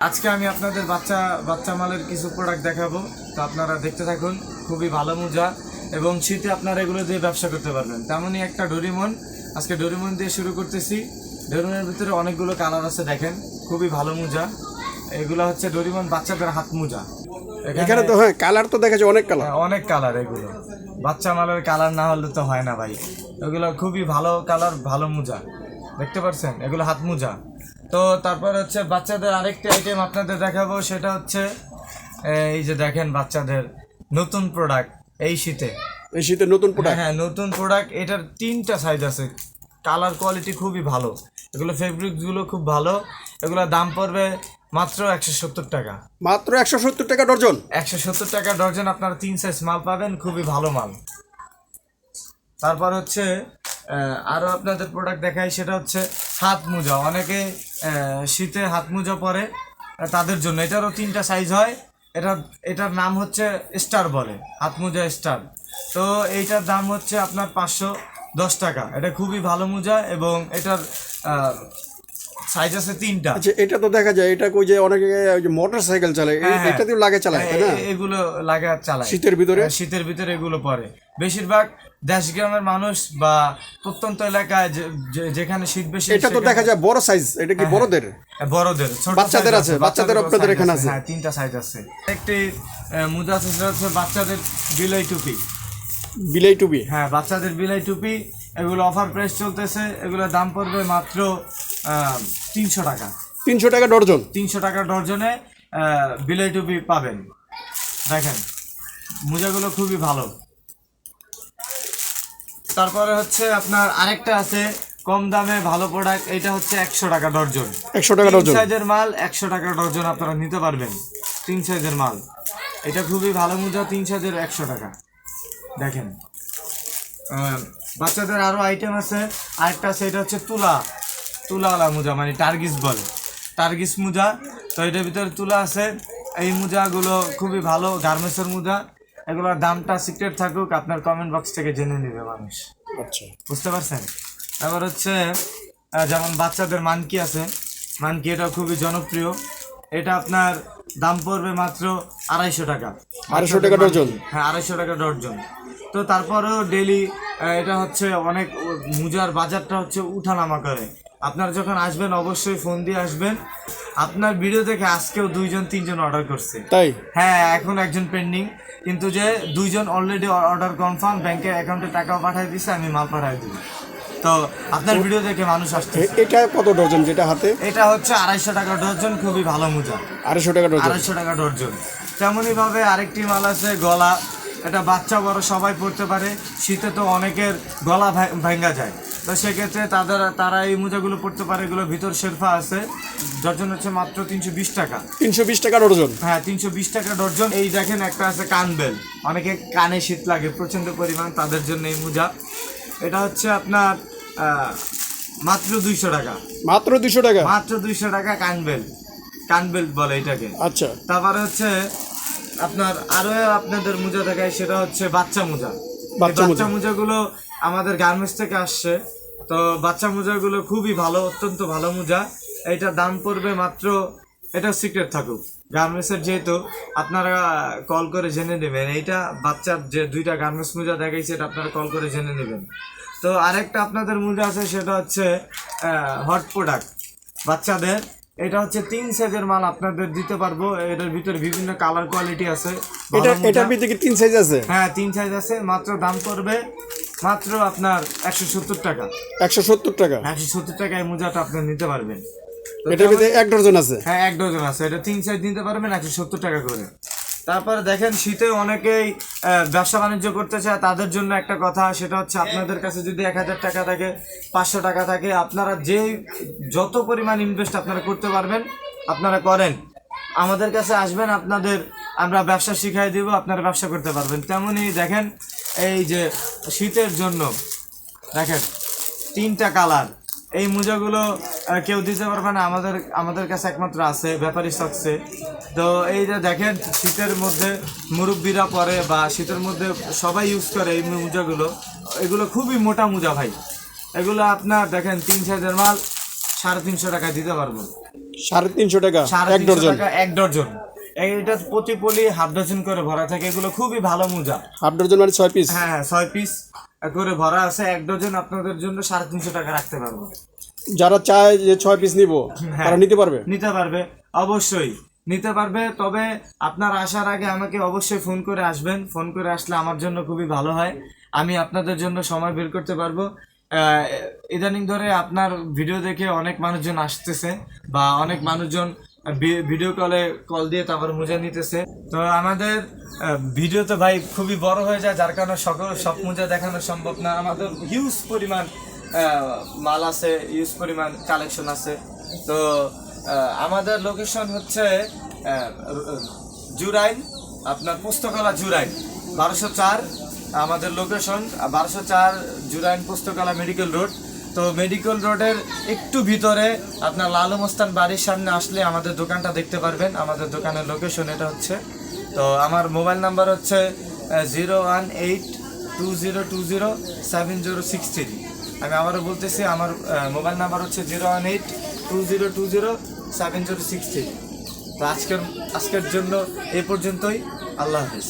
আজকে আমি আপনাদের বাচ্চা বাচ্চা মালের কিছু প্রোডাক্ট দেখাবো। তো আপনারা দেখতে থাকুন খুবই ভালো মোজা এবং শীতে আপনারা এগুলো দিয়ে ব্যবসা করতে পারবেন। তেমনই একটা ডোরিমন। আজকে ডোরিমন দিয়ে শুরু করতেছি। ডোরিমনের ভিতরে অনেকগুলো কালার আছে দেখেন। খুবই ভালো মোজা। এগুলো হচ্ছে ডোরিমন বাচ্চাদের হাত মোজা। এখানে তো হ্যাঁ কালার তো দেখা যায় অনেক কালার হ্যাঁ, অনেক কালার এগুলো। বাচ্চা মালের কালার না হলে তো হয় না ভাই। এগুলো খুবই ভালো কালার ভালো মোজা। দেখতে পাচ্ছেন? এগুলো হাত মোজা। তো তারপর হচ্ছে বাচ্চাদের আরেকটি আইটেম আপনাদের দেখাবো সেটা হচ্ছে এই যে দেখেন বাচ্চাদের নতুন প্রোডাক্ট এই শীতে। এই শীতে নতুন প্রোডাক্ট হ্যাঁ নতুন প্রোডাক্ট এটার তিনটা সাইজ আছে। কালার কোয়ালিটি খুবই ভালো। এগুলো ফেব্রিকগুলো খুব ভালো। এগুলো দাম পড়বে মাত্র একশো সত্তর টাকা। মাত্র একশো সত্তর টাকা ডর্জন একশো সত্তর টাকা ডর্জন আপনারা তিন সাইজ মাল পাবেন খুবই ভালো মাল। তারপর হচ্ছে আরও আপনাদের প্রোডাক্ট দেখাই সেটা হচ্ছে হাত মোজা অনেকে শীতে হাত মোজা পরে তাদের জন্য। এটারও তিনটা সাইজ হয়। এটা, এটার নাম হচ্ছে স্টার বলে হাত মোজা স্টার। তো এইটার দাম হচ্ছে আপনার পাঁচশো দশ টাকা। এটা খুবই ভালো মোজা এবং এটার সাইজ আছে তিনটা। আচ্ছা এটা তো দেখা যায় এটা কই যে অনেকে মোটর সাইকেল চালায় হ্যাঁ, হ্যাঁ। এটা দিয়ে লাগে চালায় তাই না? এগুলো লাগা চালায়। শীতের ভিতরে? হ্যাঁ, শীতের ভিতরে এগুলো পরে। বেশিরভাগ দেশ গ্রামের মানুষ বা প্রত্যন্ত এলাকায় যেখানে শীত বেশি এটা তো দেখা যায় বড় সাইজ এটা কি বড়দের হ্যাঁ, বড়দের? ছোট বাচ্চাদের আছে, বাচ্চাদের আপনাদের এখানে আছে। হ্যাঁ তিনটা সাইজ আছে। একটি আছে সেটা হচ্ছে বাচ্চাদের বিলাই টুপি। বিলাই টুপি? হ্যাঁ বাচ্চাদের বিলাই টুপি এগুলো অফার প্রাইস চলতেছে এগুলোর দাম পড়বে মাত্র তিনশো টাকা। তিনশো টাকা ডর্জন। তিনশো টাকা ডর্জনে বিলাই টুপি পাবেন। দেখেন মোজাগুলো খুবই ভালো। তারপরে হচ্ছে আপনার আরেকটা আছে কম দামে ভালো প্রোডাক্ট এটা হচ্ছে একশো টাকা ডর্জন। একশো টাকা ডর্জন। সাইজের মাল একশো টাকা ডর্জন আপনারা নিতে পারবেন তিন সাইজের মাল। এটা খুবই ভালো মোজা তিন সাইজের একশো টাকা। দেখেন বাচ্চাদের আরও আইটেম আছে আরেকটা আছে এটা হচ্ছে তুলা। তুলাওয়ালা মোজা মানে টার্গিস বলে। টার্গিস মোজা তো এটার ভিতরে তুলা আছে। এই মোজাগুলো খুবই ভালো গার্মেন্টসের মোজা। এগুলোর দামটা সিক্রেট থাকুক আপনার কমেন্ট বক্স থেকে জেনে নেবে মানুষ। আচ্ছা। বুঝতে পারছেন? তারপর হচ্ছে যেমন বাচ্চাদের মানকি আছে। মানকি এটা খুবই জনপ্রিয়। এটা আপনার দাম পড়বে মাত্র আড়াইশো টাকা। আড়াইশো টাকা ডর্জন হ্যাঁ আড়াইশো টাকা ডর্জন তো তারপরেও ডেলি এটা হচ্ছে অনেক মুজার বাজারটা হচ্ছে উঠানামা করে। আপনারা যখন আসবেন অবশ্যই ফোন দিয়ে আসবেন। আপনার ভিডিও দেখে আজকেও দুইজন তিনজন অর্ডার করছে। তাই? হ্যাঁ এখন একজন পেন্ডিং কিন্তু যে দুইজন অলরেডি অর্ডার কনফার্ম ব্যাংকের অ্যাকাউন্টে টাকাও পাঠিয়ে দিচ্ছে আমি মাল পাঠিয়ে দিব। তো আপনার ভিডিও দেখে মানুষ আসছে এটা কত ডজন যেটা হাতে? এটা হচ্ছে আড়াইশো টাকা ডজন খুবই ভালো মোজা। আড়াইশো টাকা ডর্জন আড়াইশো টাকা ডর্জন তেমনই ভাবে আরেকটি মাল আছে গলা। এটা বাচ্চা বড় সবাই পড়তে পারে। শীতে তো অনেকের গলা ভে- ভেঙা যায়। তো সেক্ষেত্রে তাদের তারা এই মোজাগুলো পড়তে পারে এগুলো ভিতর শেরফা আছে। ডর্জন হচ্ছে মাত্র তিনশো বিশ টাকা। তিনশো বিশ টাকা ডর্জন? হ্যাঁ তিনশো বিশ টাকা ডর্জন। এই দেখেন একটা আছে কানবেল অনেকে কানে শীত লাগে প্রচণ্ড পরিমাণ তাদের জন্য এই মোজা। এটা হচ্ছে আপনার মাত্র দুইশো টাকা। মাত্র দুশো টাকা? মাত্র দুইশো টাকা কানবেল কানবেল বলে এটাকে। আচ্ছা। তারপরে হচ্ছে আপনার আরও আপনাদের মোজা দেখায় সেটা হচ্ছে বাচ্চা মোজা। বাচ্চা মোজা। বাচ্চা মোজাগুলো। আমাদের গার্মেন্টস থেকে আসছে। তো বাচ্চা মোজাগুলো খুবই ভালো অত্যন্ত ভালো মোজা। এইটার দাম পড়বে মাত্র এটা সিক্রেট থাকুক। গার্মেন্টসের যেহেতু আপনারা কল করে জেনে নেবেন। এইটা বাচ্চার যে দুইটা গার্মেন্টস মোজা দেখাইছে এটা আপনারা কল করে জেনে নেবেন। তো আরেকটা আপনাদের মোজা আছে সেটা হচ্ছে হট প্রোডাক্ট বাচ্চাদের এটা হচ্ছে তিন সাইজের মাল আপনাদের দিতে পারব। এটার ভিতরে বিভিন্ন কালার কোয়ালিটি আছে এটা এটার ভিতরে কি তিন সাইজ আছে? হ্যাঁ তিন সাইজ আছে মাত্র দাম পড়বে মাত্র আপনার একশো সত্তর টাকা। একশো সত্তর টাকা। একশো সত্তর টাকায় মোজাটা আপনি নিতে পারবেন। এটা এটার ভিতরে এক ডজন আছে? হ্যাঁ এক ডজন আছে। এটা তিন সাইজ নিতে পারবেন একশো সত্তর টাকা করে। তারপরে দেখেন শীতে অনেকেই ব্যবসা বাণিজ্য করতে চায়, তাদের জন্য একটা কথা, সেটা হচ্ছে আপনাদের কাছে যদি এক হাজার টাকা থাকে, পাঁচশো টাকা থাকে, আপনারা যে যত পরিমাণ ইনভেস্ট আপনারা করতে পারবেন, আপনারা করেন। আমাদের কাছে আসবেন, আপনাদের আমরা ব্যবসা শিখাই দিব, আপনারা ব্যবসা করতে পারবেন। তেমনই দেখেন, এই যে শীতের জন্য, দেখেন, তিনটা কালার। এই মোজাগুলো কেউ দিতে পারবে না, আমাদের আমাদের কাছে একমাত্র আছে, ব্যাপারী শখসে তো এই যে দেখেন শীতের মধ্যে মুরব্বীরা পরে বা শীতের মধ্যে সবাই ইউজ করে এই মোজাগুলো। এগুলো খুবই মোটা মোজা ভাই। এগুলো আপনার দেখেন তিন সাইজের মাল সাড়ে তিনশো টাকায় দিতে পারব। সাড়ে তিনশো টাকা সাড়ে এক ডজন টাকা এক ডজন এটা প্রতি পলি হাফ ডজন করে ভরা থাকে। এগুলো খুবই ভালো মোজা। হাফ ডজন মানে ছয় পিস হ্যাঁ হ্যাঁ ছয় পিস করে ভরা আছে। এক ডজন আপনাদের জন্য সাড়ে তিনশো টাকা রাখতে পারব। যারা চায় যে ছয় পিস নিব হ্যাঁ। তারা নিতে পারবে? নিতে পারবে। অবশ্যই। নিতে পারবে। তবে আপনার আসার আগে আমাকে অবশ্যই ফোন করে আসবেন। ফোন করে আসলে আমার জন্য খুবই ভালো হয়। আমি আপনাদের জন্য সময় বের করতে পারব। ইদানিং ধরে আপনার ভিডিও দেখে অনেক মানুষজন আসতেছে বা অনেক মানুষজন ভিডিও কলে কল দিয়ে তারপর মোজা নিতেছে। তো আমাদের ভিডিও তো ভাই খুবই বড় হয়ে যায়। যার কারণে সকল, সব মোজা দেখানো সম্ভব না। আমাদের হিউজ পরিমাণ মাল আছে হিউজ পরিমাণ কালেকশন আছে। তো আমাদের লোকেশন হচ্ছে জুরাইন, আপনার পুস্তকালা জুরাইন, বারোশো চার। আমাদের লোকেশন বারোশো চার জুরাইন পুস্তকালা মেডিকেল রোড তো মেডিকেল রোডের একটু ভিতরে আপনার লালু মস্তান বাড়ির সামনে আসলে আমাদের দোকানটা দেখতে পারবেন। আমাদের দোকানের লোকেশন এটা হচ্ছে। তো আমার মোবাইল নাম্বার হচ্ছে zero one eight two zero two zero seven zero six three. আমি আবারও বলতেছি, আমার মোবাইল নাম্বার হচ্ছে zero one eight two zero two zero seven zero six three তো আজকের আজকের জন্য এ পর্যন্তই। আল্লাহ হাফিজ।